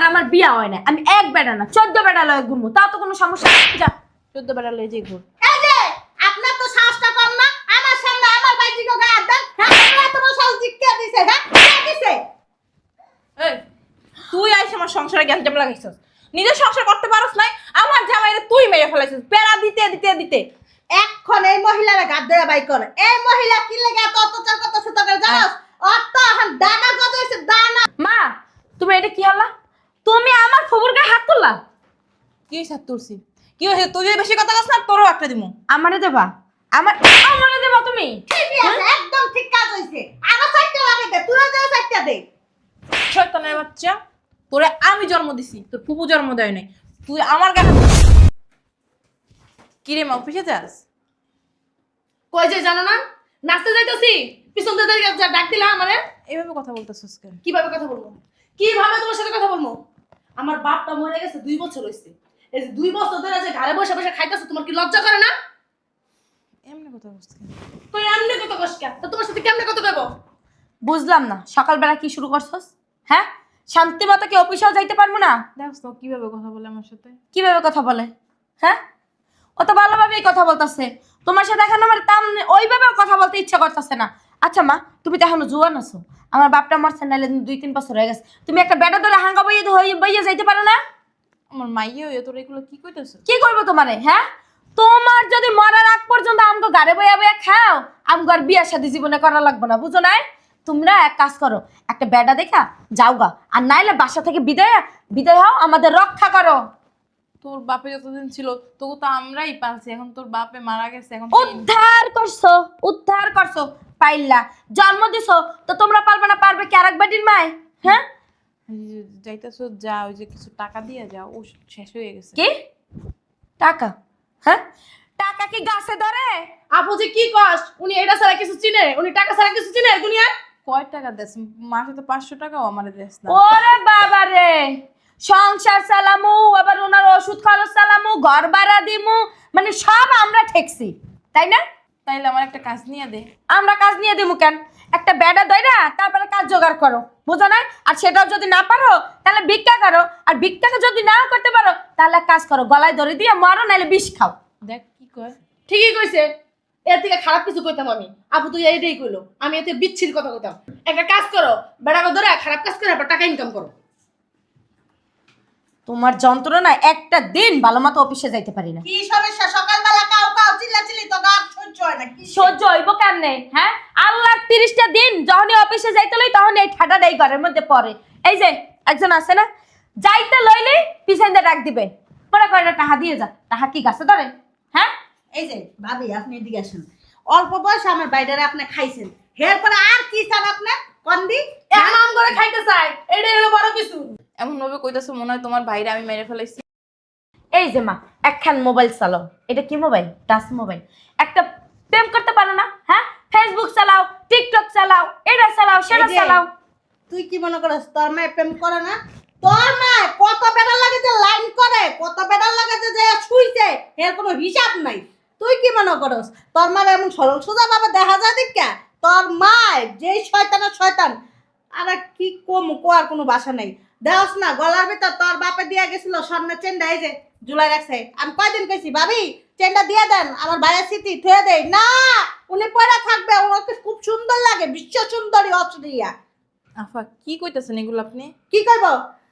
আর আমার বিয়া হয় না আমি এক বেটা না চোদ্দ বেটা লয় ঘুরবো তাও তো কোনো সমস্যা নেই। যা চোদ্দ বেড়া লয়ে যাই ঘুর। এই যে আপনার তো সাহসটা কম না আমার সামনে আমার বাইজিকে গায়ে হাত দেন। হ্যাঁ আপনার এত বড় সাহস দিক দিছে হ্যাঁ কে দিছে? এই তুই আইস আমার সংসারে গ্যাঞ্জাম লাগাইছস। নিজের সংসার করতে পারস নাই আমার জামাইরে তুই মেরে ফেলাইছিস। দিতে দিতে দিতে। এখন এই মহিলারা গাদ দেয়া বাই করে। এই মহিলা কি লাগে এত অত্যাচার করতেছে তোকে জানোস? অত এখন দানা দানা। মা তুমি এটা কি হলা তুমি আমার ফুবুর গায়ে হাত তুললা কি হয়েছে হাত তুলছি কি হয়েছে তুই যদি বেশি কথা না তোরও একটা দিমু। আমারে দেবা। আমার আমারে দেবা তুমি? ঠিকই আছে একদম ঠিক কাজ হইছে। আরও চারটা লাগে দে তুইও যাও চারটা দে। শয়তানের বাচ্চা তোরে আমি জন্ম দিছি তোর ফুপু জন্ম দেয় নাই। তুই আমার গায়ে হাত কিরে মা অফিসে যাস? কই যে জানো না? নাচতে যাইতেছি। পিছন থেকে ডাক দিলা আমারে। এইভাবে কথা বলতেছিস কেন কীভাবে কথা বলব? কীভাবে তোমার সাথে কথা বলব? আমার বাপটা মরে গেছে দুই বছর হইছে। এই যে দুই বছর ধরে যে ঘরে বসে বসে খাইতেছো তোমার কি লজ্জা করে না? এমনি কথা কেন তুই এমনি কত কষ্ট তো তোমার সাথে কেমনে কথা কইবো? বুঝলাম না সকালবেলা কি শুরু করছস? হ্যাঁ? শান্তি মতো কি অফিসেও যাইতে পারব না? দেখছ তো কীভাবে কথা বলে আমার সাথে? কীভাবে কথা বলে? হ্যাঁ? ও তো ভালোভাবেই কথা বলতেছে। তোমার সাথে এখন আমার তাম ওইভাবে কথা বলতে ইচ্ছা করতেছে না। আচ্ছা মা তুমি তো এখনও জুয়ান আছো। আমার বাপটা মরছে নাহলে দুই তিন বছর হয়ে গেছে। তুমি একটা বেটা ধরে হাঙ্গা বইয়ে বইয়ে যাইতে পারো না? আমার মাইয়ে হয়ে তোর এগুলো কি কইতেছ? কি করব তোমারে হ্যাঁ? তোমার যদি মরার আগ পর্যন্ত আমগো গাড়ি বইয়া বইয়া খাও আমগো আর বিয়ার সাথে জীবনে করা লাগবে না বুঝো নাই? তোমরা এক কাজ করো একটা বেডা দেখা যাও গা আর নাইলে বাসা থেকে বিদায় বিদায় হও আমাদের রক্ষা করো। তোর বাপে যতদিন ছিল তোকে তো আমরাই পালছি এখন তোর বাপে মারা গেছে এখন উদ্ধার করছ উদ্ধার করছ পাইলা। জন্ম দিছো তো তোমরা পারবে না পারবে কি আরেক বেটির মায় হ্যাঁ? যাইতেছো যা ওই যে কিছু টাকা দিয়ে যা ও শেষ হয়ে গেছে। কি? টাকা? হ্যাঁ? টাকা কি গাছে ধরে? আপু যে কি কস? উনি এটা ছাড়া কিছু চিনে? উনি টাকা ছাড়া কিছু চিনে দুনিয়ার? কয় টাকা দেস? মাসে তো পাঁচশো টাকাও আমার দেস না। ওরে বাবা রে! সংসার চালামু আবার ওনার ওষুধ খরচ চালামু ঘর ভাড়া দিমু মানে সব আমরা ঠেকছি তাই না? তাইলে আমার একটা কাজ নিয়ে দে। আমরা কাজ নিয়ে দিমু কেন? একটা বেডা না তারপরে কাজ জোগাড় করো। বুঝো না আর সেটাও যদি না পারো তাহলে ভিক্ষা করো। আর ভিক্ষাকে যদি নাও করতে পারো তাহলে কাজ করো গলায় ধরে দিয়ে মারো নাহলে বিষ খাও। দেখ কি কয়। ঠিকই কইছে। এর থেকে খারাপ কিছু কইতাম আমি। আপু তুই এইটাই কইলো। আমি এতে বিচ্ছির কথা কইতাম। একটা কাজ করো বেড়াকে ধরে খারাপ কাজ করে আবার টাকা ইনকাম করো। তোমার যন্ত্রণা একটা দিন ভালো মতো অফিসে যাইতে পারি না। কি সমস্যা? সকালবেলা কাউ কাউ চিল্লাচিল্লি তো গা সহ্য হয় না কি সহ্য? হইব কেমনে? হ্যাঁ? আল্লাহ তিরিশটা দিন যখনই অফিসে যাইতে লই তখন এই ঠাডাটা ঘরের মধ্যে পড়ে। এই যে একজন আছে না? যাইতে লইলে পিছন দিয়ে ডাক দিবে। পরে কয়টা দিয়ে যা। কি গাছে ধরে? হ্যাঁ? এই যে ভাবি আপনি এদিকে আসেন। অল্প বয়সে আমার বাইরে আপনি খাইছেন। হের পরে আর কি চান আপনি কন্দি? করে খাইতে চাই এটাই হলো বড় কিছু। এমন ভাবে কইতেছো মনে হয় তোমার ভাইরে আমি মেরে ফেলাইছি। এই যে মা একখান মোবাইল চালাও এটা কি মোবাইল? Touch mobile. একটা প্রেম করতে পারো না হ্যাঁ? ফেসবুক চালাও টিকটক চালাও এটা চালাও সেটা চালাও। তুই কি মনে করস তোর মায়ের প্রেম করে না? তোর মা কত বেড়ার লাগে যে লাইন করে কত বেড়ার লাগে যে যে ছুইছে এর কোনো হিসাব নাই। তুই কি মনে করস তোর মার এমন সরল সোজা ভাবে দেখা যায় দেখা? তোর মা যেই শয়তানের শয়তান আর কি কম কোয়ার কোনো বাসা নাই। দেওস না গলার ভিতর তোর বাপে দিয়া গেছিল স্বর্ণের চেনটা এই যে জুলাই রাখছে। আমি কয়দিন কইছি ভাবি চেনটা দিয়ে দেন আমার ভাইয়ের স্মৃতি থুয়ে দেয় না উনি পরে থাকবে ওকে খুব সুন্দর লাগে বিশ্ব সুন্দরী অস্ট্রিয়া আফা কি কইতেছেন এগুলো আপনি? কি করব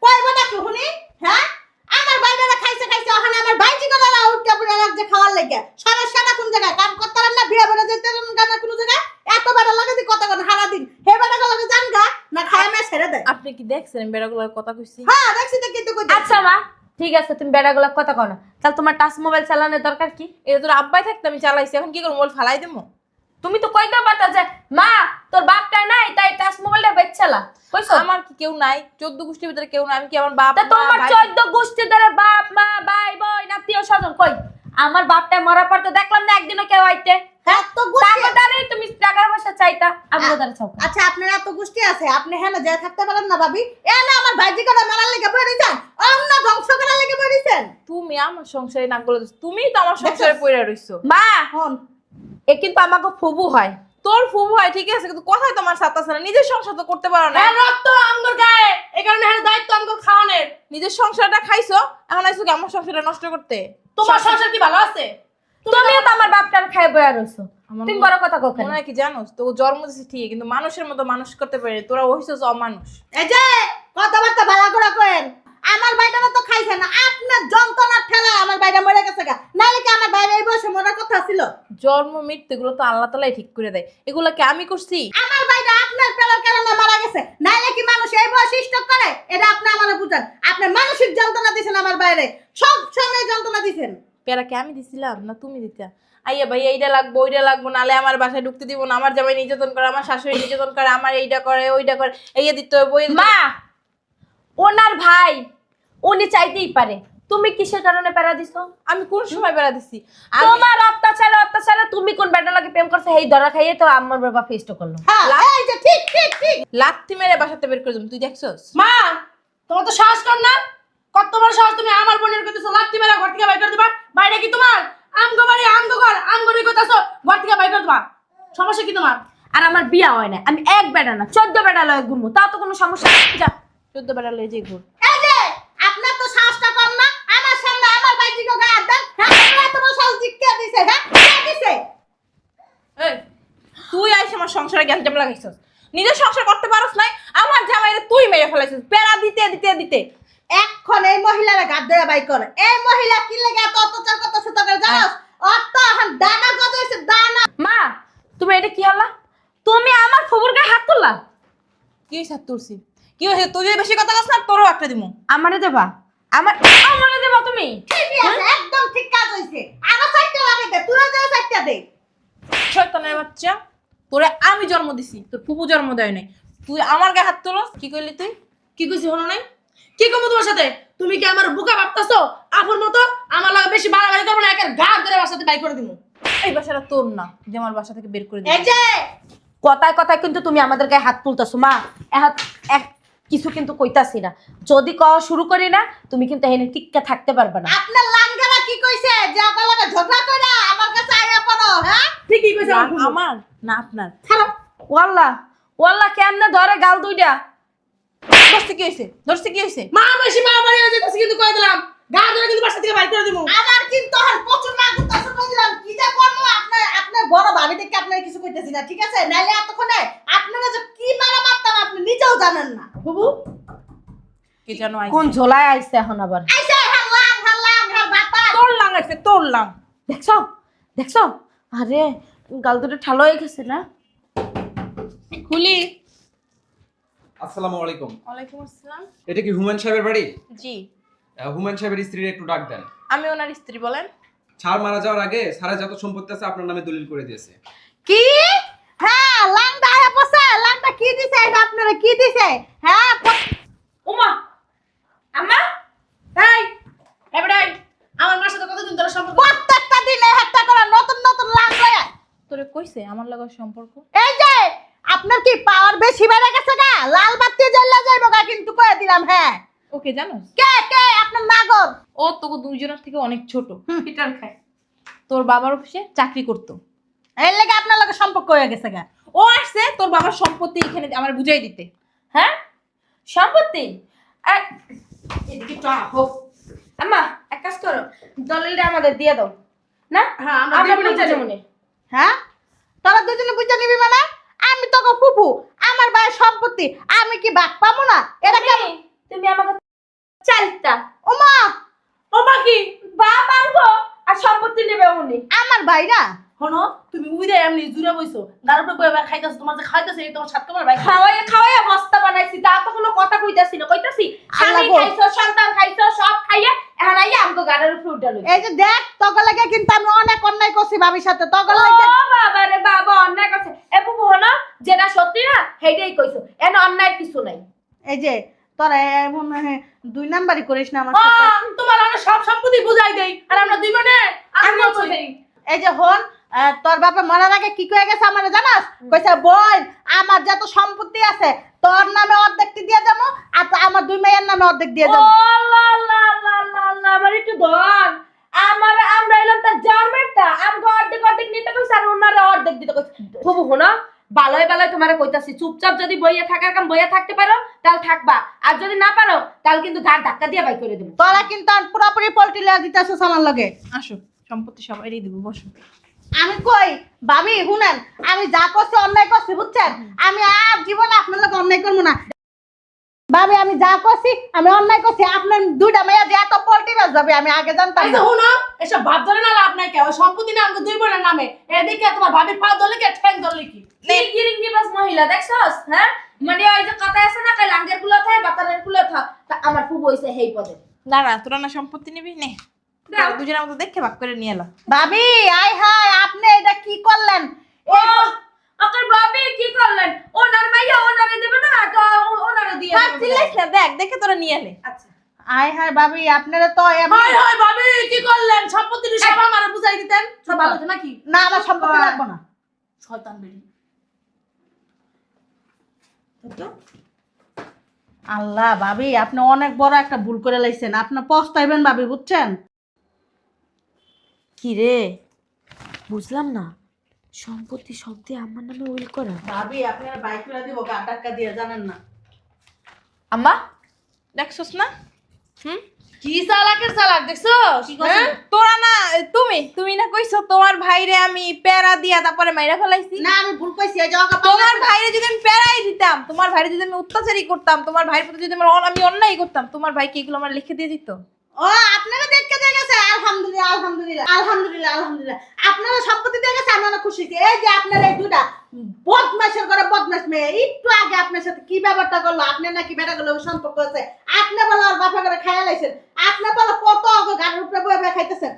কইব না কি হুনি হ্যাঁ? আমার বাইরে খাইছে খাইছে ওখানে আমার ভাইজি করে না উঠতে পড়ে লাগছে খাওয়ার লাগে। সারা সারা কোন জায়গায়? কাম করতে না বিয়ে বেড়ে যেতে না কোন জায়গায়? এত বেড়া লাগে দি কত কোন হারা দিন হে বেড়া লাগে জান গা না খায় মে ছেড়ে দেয়। আপনি কি দেখছেন বেড়াগুলোর কথা কইছি? হ্যাঁ দেখছি তো কিন্তু কই আচ্ছা মা ঠিক আছে তুমি বেড়াগুলো কথা কও না। তাহলে তোমার টাচ মোবাইল চালানোর দরকার কি? এটা তোর আব্বাই থাকতে আমি চালাইছি এখন কি করব মোবাইল ফালাই দেবো তুমি তো কইতে পারতা যে মা তোর বাপটা নাই তাই টাচ মোবাইলটা বেচছালা কইছো? আমার কি কেউ নাই চোদ্দ গোষ্ঠীর ভিতরে কেউ নাই আমি কি আমার বাপ তা তোমার ভাই- চোদ্দ গোষ্ঠী ধরে বাপ মা ভাই বোন আত্মীয় স্বজন কই? আমার বাপটা মরার পর তো দেখলাম না একদিনও কেউ আইতে। হ্যাঁ এত গোষ্ঠী তুমি টাকার পয়সা চাইতা আমি ওদের চাও? আচ্ছা আপনার এত গোষ্ঠী আছে আপনি হ্যাঁ না যায় থাকতে পারেন না ভাবি। এ না আমার ভাইজি করে মারার লেগে পড়ে যান অন্য ধ্বংস করার লেগে পড়েছেন তুমি আমার সংসারে নাক গলে তুমি তো আমার সংসারে পড়ে রইছো। মা! হন। এ কিন্তু আমাকে ফুবু হয়। তোর ফুবু হয় ঠিক আছে কিন্তু কথাই তোমার সাথে আছে না। নিজের সংসার তো করতে পারো না। হ্যাঁ রক্ত আমগর গায়ে। এই কারণে হ্যাঁ দায়িত্ব আমগর খাওয়ানোর। নিজের সংসারটা খাইছো এখন আইসো কি আমার সংসারটা নষ্ট করতে? তোমার সংসার কি ভালো আছে? তুমিও তো আমার বাপটার খাই বয়া রইছো। তুমি বড় কথা কখন মনে কি জানোস? তো জন্ম দিছি ঠিক কিন্তু মানুষের মতো মানুষ করতে পারে তোরা হইছস অমানুষ। এই যে কথাবার্তা ভালো করে করেন আমার বাইটা তো খাইছে না আপনার যন্ত্রণার ঠেলা আমার বাইটা মরে গেছে গা। নাহলে কি আমার বাইরে এই বয়সে মরার কথা ছিল? জন্ম মৃত্যু এগুলো তো আল্লাহ তালাই ঠিক করে দেয়। এগুলো কি আমি করছি? আমার বাইটা আপনার পেলার কারণে মারা গেছে। নাহলে কি মানুষ এই বয়সে স্টক করে? এটা আপনি আমার বুঝান। আপনি মানসিক যন্ত্রণা দিছেন আমার বাইরে সব সময় যন্ত্রণা দিছেন। পেরা কি আমি দিছিলাম? না তুমি দিতা? আইয়া ভাই এইটা লাগবো ওইটা লাগবো নালে আমার বাসায় ঢুকতে দিব না। আমার জামাই নির্যাতন করে আমার শাশুড়ি নির্যাতন করে আমার এইটা করে ওইটা করে। এইয়া দিতে হবে ওই মা! ওনার ভাই উনি চাইতেই পারে। তুমি কিসের কারণে প্যারা দিছো? আমি কোন সময় বেড়া দিছি? তোমার অত্যাচারে অত্যাচারে তুমি কোন বেটা লাগে প্রেম করছ? এই ধরা খাইয়ে তো আমার বাবা ফেস্ট করল। হ্যাঁ এই যে ঠিক ঠিক ঠিক। লাত্তি মেরে বাসাতে বের করে দেবো তুই দেখছস? মা তোমার তো সাহস কর না? কত বড় সাহস তুমি আমার বোনের কইতেছো লাত্তি মেরা ঘর থেকে বাইর করে দিবা? বাইরে কি তোমার? আমগো বাড়ি আমগো ঘর আমগো কইতাছো ঘর থেকে বাইর করে দিবা। সমস্যা কি তোমার? আর আমার বিয়া হয় না। আমি এক বেটা না বেটা লয় তাও তো কোনো সমস্যা যা লয়ে ঘুর। এই যে আপনার তো সাহসটা কম না। আমার সামনে আমার বাইটিকে গায়ে দেন হ্যাঁ আপনার এত সাহস জিজ্ঞাসা দিছে হ্যাঁ কে দিছে। এই, তুই আমার সংসারে লাগাইছস। নিজের সংসার করতে পারস নাই আমার জামাইরে তুই মেরে ফেলাইছিস। পেড়া দিতে দিতে দিতে। এখন এই মহিলারা গাদ দেয়া বাই করে। এই মহিলা কি লাগে এত অত্যাচার করতেছে তোকে জানোস? অত এখন দানা হয়েছে দানা। মা তুমি এটা কি হলা তুমি আমার খবর গায়ে হাত তুললা? কি হাত তুলছি? কি হয়েছে তুই যদি বেশি কথা কস না তোরও একটা দিমু। আমারে দেবা। আমার আমারে দেবা তুমি। ঠিকই আছে একদম ঠিক কাজ হয়েছে আরও চারটা লাগে দে তুইও যে চারটা দে। শয়তানের বাচ্চা তোরে আমি জন্ম দিছি তোর ফুপু জন্ম দেয় নাই তুই আমার গায়ে হাত তুলস কি করলি তুই? কি কইছি হলো নাই? কি করব তোমার সাথে? তুমি কি আমার বুকা ভাবতাছো? আপুর মতো আমার লাগে বেশি বাড়াবাড়ি করব না একের গা ধরে আমার সাথে বাই করে দিবো এই বাসাটা তোর না যে আমার বাসা থেকে বের করে এই যে! কথায় কথায় কিন্তু তুমি আমাদের গায়ে হাত তুলতেছো মা। হাত এক কিছু কিন্তু কইতাছি না। যদি কওয়া শুরু করি না তুমি কিন্তু এখানে টিক্কা থাকতে পারবে না। আপনার লাঙ্গারা কি কইছে? যে ওকে লাগে ঝগড়া কইরা আমার কাছে আইয়া পড়ো হ্যাঁ? ঠিকই কইছে আমার না আপনার। ছাড়ো। ওয়াল্লা ওয়াল্লা কেমনে ধরে গাল দুইটা? ধরছে কি হয়েছে ধরছে কি হয়েছে মা বেশি মা বাড়ি হয়ে যেতেছে কিন্তু কয়ে দিলাম। গা ধরে কিন্তু বাসা থেকে বাই করে দিবো আমার কিন্তু এখন প্রচুর না করতেছে বুঝলাম কি যে করব আপনার আপনার বড় ভাবি দেখে আপনার কিছু কইতেছি না ঠিক আছে? নাইলে এতক্ষণে আপনারা যে কি মারা মারতাম আপনি নিজেও জানেন না। বুবু? কি জানো আইছে? কোন ঝোলায় আইছে এখন আবার? আইসা হাল্লাং হাল্লাং হাল বাতা তোর লাং আছে তোর লাং। দেখছ? দেখছ? আরে গাল দুটো ঠালো হয়ে গেছে না? খুলি। আসসালামু আলাইকুম। ওয়ালাইকুম আসসালাম। এটা কি হুমায়ুন সাহেবের বাড়ি? জি। সাহেবের স্ত্রীর একটু ডাক দেন। আমি ওনার স্ত্রী বলেন। ছাড় মারা যাওয়ার আগে সারা যত সম্পত্তি আছে আপনার নামে দলিল করে দিয়েছে। কি? হ্যাঁ আয়া পড়ছে লাংটা কি দিছে? এটা আপনারা কি দিছে? হ্যাঁ উমা! আম্মা! এই এবারে আমার মার সাথে কতদিন ধরে সম্পর্ক? প্রত্যেকটা দিনে একটা করে নতুন নতুন লাং লয়া তোরে কইছে আমার লাগার সম্পর্ক? আপনার কি পাওয়ার বেশি বেড়ে গেছে গা? লাল বাতি জ্বললে যাইব গা কিন্তু কয়ে দিলাম হ্যাঁ। ওকে জানো? কে কে? আপনার নাগর ও তোকে দুইজনের থেকে অনেক ছোট। পিটার খায়। তোর বাবার অফিসে চাকরি করতো। এর লেগে আপনার লগে সম্পর্ক হয়ে গেছে গা। ও আসছে তোর বাবার সম্পত্তি এখানে আমার বুঝাই দিতে। হ্যাঁ? সম্পত্তি? এদিকে আহো আম্মা এক কাজ করো দলিলটা আমাদের দিয়ে দাও। না? হ্যাঁ আমরা না বুঝে বুঝে। হ্যাঁ? তোরা দুজনে বুঝে নিবি মানে? আমি তোকে ফুফু আমার ভাই সম্পত্তি আমি কি বাক পাবো না? এটা কেমন? তুমি- আমাকে চালিতা ওমা! ওমা কি? বাপ আনব আর সম্পত্তি নেবে উনি। আমার ভাই না? হনো তুমি উইরে এমনি জুড়ে বইছো। গার উপরে বইবা খাইতাছ তোমার যে খাইতাছে এই তোমার সাত তোমার ভাই। খাওয়াইয়া খাওয়াইয়া বস্তা বানাইছি তা তো কোনো কথা কইতাছি না কইতাছি? স্বামী খাইছো সন্তান খাইছো সব খাইয়া এখন আইয়া আমগো গাড়ির উপরে উঠে লই এই যে দেখ তোকে লাগে কিন্তু আমি অনেক অন্যায় করছি ভাবির সাথে তোকে ও বাবা রে বাবা অন্যায় করছে। এ বুবু হলো যেটা সত্যি না সেইটাই কইছো। এন অন্যায় কিছু নাই। এই যে তোরা এমন হ্যাঁ, দুই নাম্বারই করিস না আমার সাথে। তোমার আমরা সব সম্পত্তি বুঝাই দেই আর আমরা দুই আমি বুঝাই। এই যে হন তোর বাপে মরার আগে কি কয়ে গেছে আমার জানাস? কইছে বোন আমার যত সম্পত্তি আছে তোর নামে অর্ধেকটি দিয়ে যাব আর তো আমার দুই মেয়ের নামে অর্ধেক দিয়ে ও যাব আল্লাহ আল্লাহ আল্লাহ আল্লাহ আল্লাহ আমার একটু ধন আমার আমরা এলাম তার জন্মেরটা আমগো অর্ধেক অর্ধেক নিতে কইছে আর ওনারা অর্ধেক দিতে কইছে। বুবু হলো ভালোই ভালোই তোমারে কইতাছি চুপচাপ যদি বইয়া থাকার কাম বইয়া থাকতে পারো তাহলে থাকবা। আর যদি না পারো তাহলে কিন্তু ঘাট ধাক্কা দিয়ে বাই করে দেবো। তোরা কিন্তু পুরাপুরি পল্টি আমার লগে। আসো সম্পত্তি সবাই দিব বসো। আমি কই? ভাবি শুনেন আমি যা করছি অন্যায় করছি বুঝছেন? আমি আর জীবনে আপনার লোক অন্যায় করব না। ভাবি আমি যা করছি আমি অন্যায় করছি। আপনার দুইটা মেয়ে যে এত পল্টি বাস যাবে আমি আগে জানতাম না। এসব ভাব ধরে না লাভ নাই সম্পত্তি না আমাকে দুই বোনের নামে। এদিকে তোমার ভাবির পা ধরলে কি? ঠ্যাং ধরলে কি? কি গিরিঙ্গি বাস মহিলা দেখছস? হ্যাঁ? মানে ওই যে কথা আছে না কাল আঙ্গেরগুলো থাকে বাতারেরগুলো থাক আমার খুব হইছে হেই পদে। দাঁড়া তোরা না সম্পত্তি নিবি? নে। দুজনের মতো দেখে ভাগ করে নিয়ে এলো। ভাবি আই হাই আপনি এটা কি করলেন? ভাবি কি করলেন? ওনার মাইয়া ওনারে দেবে না তো ওনারে দিয়ে দেবে। দেখ দেখে তোরা নিয়ে এলে। আচ্ছা। আই হাই ভাবি আপনারা তো এমন- হাই হাই ভাবি কি করলেন? সম্পত্তি সব আমার বুঝাই দিতেন। সব ভালো নাকি না আমার সম্পত্তি লাগবো না। শয়তান বেরি আল্লাহ ভাবি আপনি অনেক বড় একটা ভুল করে লাইছেন। আপনি পস্তাইবেন ভাবি বুঝছেন? কি রে? বুঝলাম না। সম্পত্তি সব দিয়ে আমার নামে উইল করা? ভাবি আপনারা বাইক করে দিব গা টাকা দিয়ে জানেন না। আম্মা দেখছস না? হুম? কি চালাকের চালাক দেখছ হ্যাঁ? তোরা না তুমি তুমি না কইছো তোমার ভাইরে আমি প্যারা দিয়া তারপরে মাইরা ফেলাইছি? না আমি ভুল কইছি এই জায়গা তোমার ভাইরে যদি আমি প্যারাই দিতাম তোমার ভাইরে যদি আমি অত্যাচারই করতাম তোমার ভাইয়ের প্রতি যদি আমি অন্যায় করতাম তোমার ভাই কি এগুলো আমার লিখে দিয়ে দিত? ও আপনারা দেখতে আলহামদুলিল্লাহ আলহামদুলিল্লাহ আলহামদুলিল্লাহ আলহামদুলিল্লাহ। আপনারা সম্পত্তি দিয়ে গেছে আমি খুশি এই যে আপনারা এই দুটা বদমাইশের করে বদমাইশ মেয়ে একটু আগে আপনার সাথে কি ব্যাপারটা করল? আপনি নাকি বেটা গুলো সম্পর্ক আছে? আপনি বলো আর বাপা করে খাইয়া লাইছেন। আপনি বলো কত গাড়ির উপরে বয়ে বয়ে খাইতেছেন।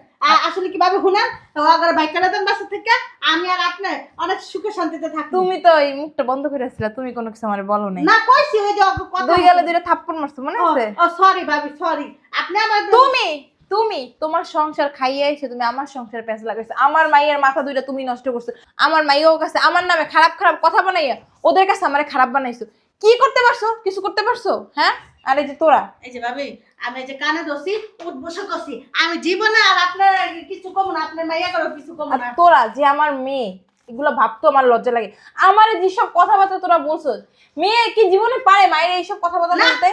আসলে কীভাবে শুনেন আগে বাইক করে দেন বাসা থেকে। আমি আর আপনি অনেক সুখে শান্তিতে থাকব। তুমি তো এই মুখটা বন্ধ করে আসছিলা তুমি কোনো কিছু আমার বলো নাই। না কইছি ওই যে কথা দুই গেলে দুইটা থাপ্পড় মারছো মনে আছে? ও সরি ভাবি সরি আপনি আমার তুমি? তুমি তোমার সংসার খাইয়ে এসে তুমি আমার সংসার পেঁচ লাগাইছো। আমার মাইয়ের মাথা দুইটা তুমি নষ্ট করছ। আমার মাইয়াও কাছে আমার নামে খারাপ খারাপ কথা বানাইয়া ওদের কাছে আমারে খারাপ বানাইছো। কি করতে পারছ? কিছু করতে পারছ? হ্যাঁ? আর যে তোরা? এই যে ভাবি আমি যে কানে দোষী উদ্বোসন করছি। আমি জীবনে আর আপনার কিছু কম না আপনার মাইয়া করো কিছু কম না। তোরা যে আমার মেয়ে এগুলো ভাবতো আমার লজ্জা লাগে। আমার যেসব কথাবার্তা তোরা বলছো মেয়ে কি জীবনে পারে মায়ের এইসব কথাবার্তা বলতে।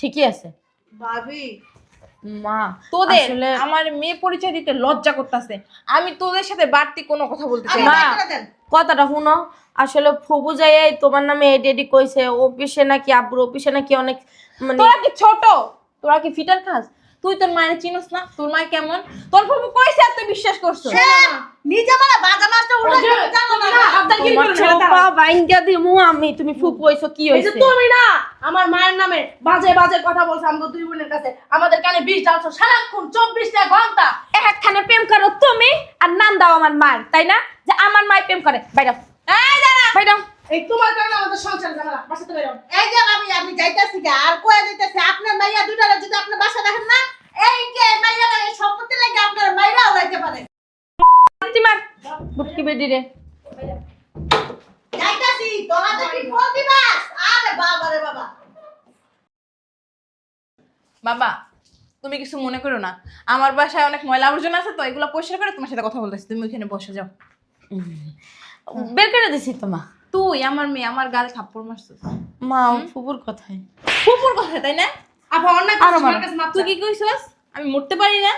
ঠিকই আছে। ভাবি। মা তোদের আমার মেয়ে পরিচয় দিতে লজ্জা করতেছে। আমি তোদের সাথে বাড়তি কোনো কথা বলতে চাই না। কথাটা শুনো আসলে ফুবু যাই তোমার নামে এডি কইছে অফিসে নাকি আব্বুর অফিসে নাকি অনেক মানে তোরা কি ছোট? তোরা কি ফিটার খাস? তুই তোর মায়ের চিনস না? তোর মায় কেমন? তোর ফুফু কইছে তুই বিশ্বাস করছ? নিজে মানে বাজা মাছটা উল্টা ওই জানো না। আবদারগিরি তোমার করো না। বাইঙ্গা দিমু আমি তুমি ফুপ কইছো কি এই যে হইছে? তুমি না আমার মায়ের নামে বাজে বাজে কথা বলছো আমাকে দুই বোনের কাছে। আমাদের কানে বিষ ঢালছো সারাক্ষণ চব্বিশটা ঘণ্টা। একখানে প্রেম করো তুমি আর নাম দাও আমার মার তাই না? যে আমার মায় প্রেম করে। বাইরাও এই দাঁড়া। বাইরাও এই তোমার কারণে আমাদের সংসার ঝামেলা বাসাতে বেরো। এই যে ভাবি আমি যাইতাছি গা আর কয়ে যাইতাছি আপনার মাইয়া দুটারে যদি আপনি বাসা দেখেন না এই যে মাইয়া এই সম্পত্তি লাগে আপনার মাইরা হইতে পারে। তিমার বুটকি বেডি রে। যাইতাছি তোরা দেখি ফোন দিবাস আরে বাবা রে বাবা। বাবা তুমি কিছু মনে করো না। আমার বাসায় অনেক ময়লা আবর্জনা আছে তো এগুলো পরিষ্কার করে তোমার সাথে কথা বলতেছি। তুমি ওইখানে বসে যাও। বের করে দিছি তো মা তুই আমার মেয়ে আমার গালে থাপ্পড় মারছিস। মা ফুপুর কথাই। ফুপুর কথা তাই না? আপা আমার কাছে মাপ তুই কি কইছস? আমি মরতে পারি না।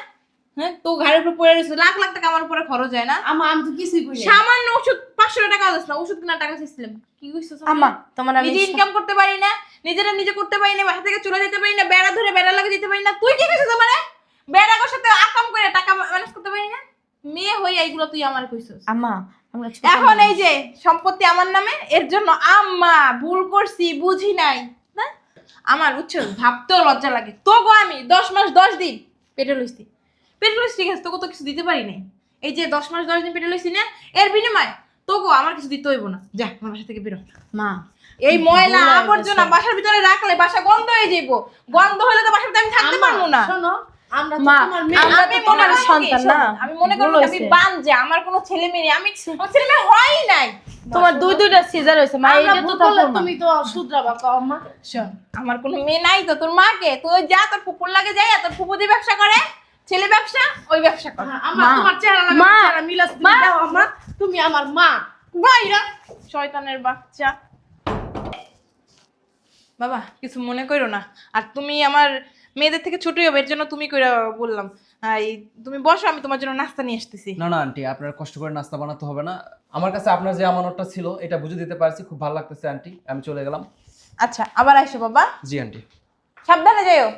হ্যাঁ তো ঘাড়ের উপর পড়ে রয়েছে। লাখ লাখ টাকা আমার উপরে খরচ হয় না। আমা আমি তো কিছুই করি না। সামান্য ওষুধ পাঁচশো টাকা দিস না ওষুধ কেনার টাকা চাইছিলাম কি কইছস আমা তোমার আমি নিজে ইনকাম করতে পারি না নিজেরা নিজে করতে পারি না বাসা থেকে চলে যেতে পারি না বেড়া ধরে বেড়া লাগে যেতে পারি না। তুই কি কইছস আমারে? বেড়া গোর সাথে আকাম করে টাকা ম্যানেজ করতে পারি না? মেয়ে হই এইগুলো তুই আমার কইছস। আমা এখন এই যে সম্পত্তি আমার নামে এর জন্য আম্মা ভুল করছি বুঝি নাই আমার উচ্চ ভাবতেও লজ্জা লাগে। তো গো আমি দশ মাস দশ দিন পেটে লইছি পেটে লইছি ঠিক আছে তোকে তো কিছু দিতে পারি নাই। এই যে দশ মাস দশ দিন পেটে লইছি না এর বিনিময় তো গো আমার কিছু দিতে হইব না। যা আমার বাসা থেকে বেরো। মা এই ময়লা আবর্জনা বাসার ভিতরে রাখলে বাসা গন্ধ হয়ে যাইব। গন্ধ হলে তো বাসার ভিতরে আমি থাকতে পারব না। শোনো মা, আমরা তো তোমার সন্তান না। আমি মনে করি আমি বান যে আমার কোনো ছেলে মেয়ে নেই। আমি আমার ছেলে মেয়ে হয়ই নাই। তোমার দুই দুইটা সিজার হইছে মা আমরা তো ভুল করলে থাকব না। তুমি তো শুধরাবা কও আম্মা শোন আমার কোনো মেয়ে নাই তো তোর মাকে? তুই যা তোর ফুপুর লাগে যাই তোর ফুপু ব্যবসা করে। ছেলে ব্যবসা ওই ব্যবসা করে। হ্যাঁ, আম্মা মা, তোমার চেহারা লাগে মা, চেহারা মিলাস তুমি দাও আম্মা তুমি আমার মা। বাইরা। শয়তানের বাচ্চা। বাবা কিছু মনে করো না। আর তুমি আমার মেয়েদের থেকে ছোটই হবে এর জন্য তুমি কইরা বললাম। এই তুমি বসো আমি তোমার জন্য নাস্তা নিয়ে আসতেছি। না না আন্টি আপনার কষ্ট করে নাস্তা বানাতে হবে না। আমার কাছে আপনার যে আমানতটা ছিল এটা বুঝে দিতে পারছি খুব ভালো লাগতেছে আন্টি। আমি চলে গেলাম। আচ্ছা আবার আইসো বাবা। জি আন্টি। সাবধানে যাইও।